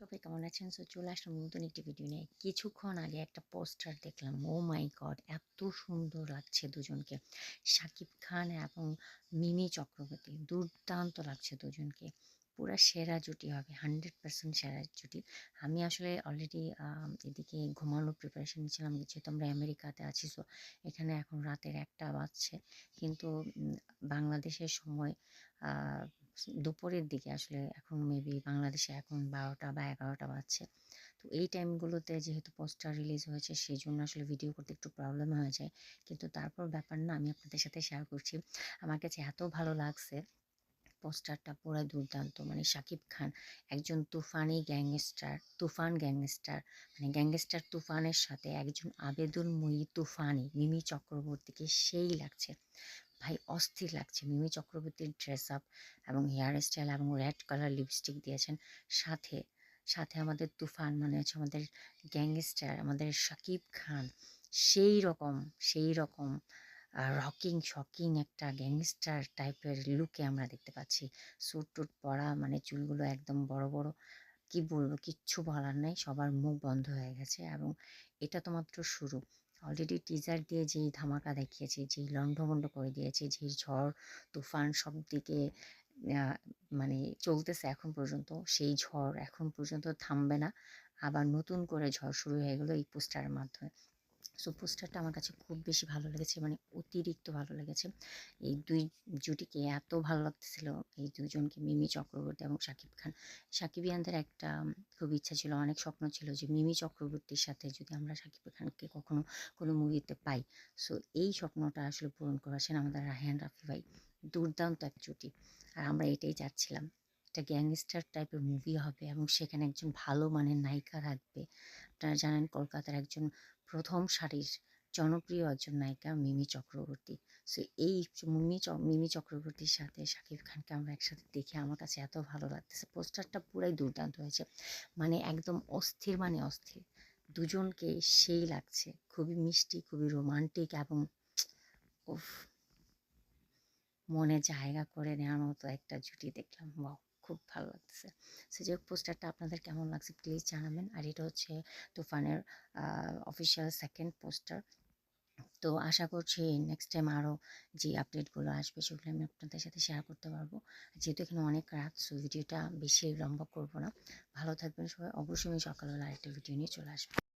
সবাই কেমন আছেন? সো চলে আসলাম নতুন একটি ভিডিও নিয়ে। কিছুক্ষণ আগে একটা পোস্টার দেখলাম। ও মাই গড এত সুন্দর লাগছে দুজনকে। শাকিব খান এবং মিমি চক্রবর্তী, দুর্দান্ত লাগছে দুজনকে। পুরা সেরা জুটি হবে হান্ড্রেড পার্সেন্ট সেরা জুটি। আমি আসলে অলরেডি এদিকে ঘুমানোর প্রিপারেশন নিচ্ছিলাম যেহেতু আমরা আমেরিকাতে আছি সো এখানে এখন রাতের একটা বাজছে। কিন্তু বাংলাদেশের সময় দুপুরের দিকে আসলে এখন মেবি বাংলাদেশে এখন বারোটা বা এগারোটা বাজছে। তো এই টাইমগুলোতে যেহেতু পোস্টার রিলিজ হয়েছে সেই জন্য আসলে ভিডিও করতে একটু প্রবলেম হয়ে যায়। কিন্তু তারপর ব্যাপার না, আমি আপনাদের সাথে শেয়ার করছি। আমার কাছে এত ভালো লাগছে পোস্টারটা পুরো দুর্দান্ত। মানে শাকিব খান একজন তুফানি গ্যাংস্টার তুফান গ্যাংস্টার মানে গ্যাংস্টার তুফানের সাথে একজন আবেদনময়ী তুফানি, মিমি চক্রবর্তীকে সেই লাগছে। ভাই অস্থির লাগছে। মিমি চক্রবর্তীর ড্রেস আপ এবং হেয়ার স্টাইল এবং রেড কালার লিপস্টিক দিয়েছেন সাথে সাথে আমাদের তুফান মানে হচ্ছে আমাদের গ্যাংস্টার আমাদের শাকিব খান, সেই রকম সেই রকম রকিং শকিং একটা গ্যাংস্টার টাইপের লুকে আমরা দেখতে পাচ্ছি। স্যুট টুট পরা মানে চুলগুলো একদম বড় বড়, কি বলব, কিচ্ছু বলার নেই, সবার মুখ বন্ধ হয়ে গেছে এবং এটা তো মাত্র শুরু। অলরেডি টিজার দিয়ে যেই ধামাকা দেখিয়েছে, যেই লণ্ডভণ্ড করে দিয়েছে, যেই ঝড়, তুফান সব দিকে মানে চলতেছে এখন পর্যন্ত, সেই ঝড় এখন পর্যন্ত থামবে না। আবার নতুন করে ঝড় শুরু হয়ে গেলো এই পোস্টারের মাধ্যমে। সো পোস্টারটা আমার কাছে খুব বেশি ভালো লেগেছে মানে অতিরিক্ত ভালো লেগেছে। এই দুই জুটিকে এত ভালো লাগতেছিল, এই দুজনকে মিমি চক্রবর্তী এবং শাকিব খান। সাকিবিয়ানদের একটা খুব ইচ্ছা ছিল, অনেক স্বপ্ন ছিল যে মিমি চক্রবর্তীর সাথে যদি আমরা শাকিব খানকে কখনো কোনো মুভিতে পাই। সো এই স্বপ্নটা আসলে পূরণ করেছেন আমাদের রাহান রাফি ভাই। দুর্দান্ত এক জুটি। আর আমরা এটাই চাচ্ছিলাম। একটা গ্যাংস্টার টাইপের মুভি হবে এবং সেখানে একজন ভালো মানের নায়িকা থাকবে আপনারা জানেন কলকাতার একজন প্রথম সারির জনপ্রিয় একজন নায়িকা মিমি চক্রবর্তী। সো এই মিমি মিমি চক্রবর্তীর সাথে শাকিব খানকে আমরা একসাথে দেখে আমার কাছে এত ভালো লাগতেছে। পোস্টারটা পুরাই দুর্দান্ত হয়েছে। মানে একদম অস্থির মানে অস্থির। দুজনকে সেই লাগছে। খুবই মিষ্টি, খুবই রোমান্টিক এবং উফ, মনে জায়গা করে নেওয়ার মতো একটা জুটি দেখলাম। বাও খুব ভালো লাগতেছে। সে যে পোস্টারটা আপনাদের কেমন লাগছে প্লিজ জানাবেন। আর এটা হচ্ছে তুফানের অফিসিয়াল সেকেন্ড পোস্টার তো আশা করছি নেক্সট টাইম আরও যে আপডেটগুলো আসবে, সেগুলো আমি আপনাদের সাথে শেয়ার করতে পারব। যেহেতু এখানে অনেক রাত সো ভিডিওটা বেশি লম্বা করব না। ভালো থাকবেন সবাই। অবশ্যই আমি সকালবেলা আরেকটা ভিডিও নিয়ে চলে আসব।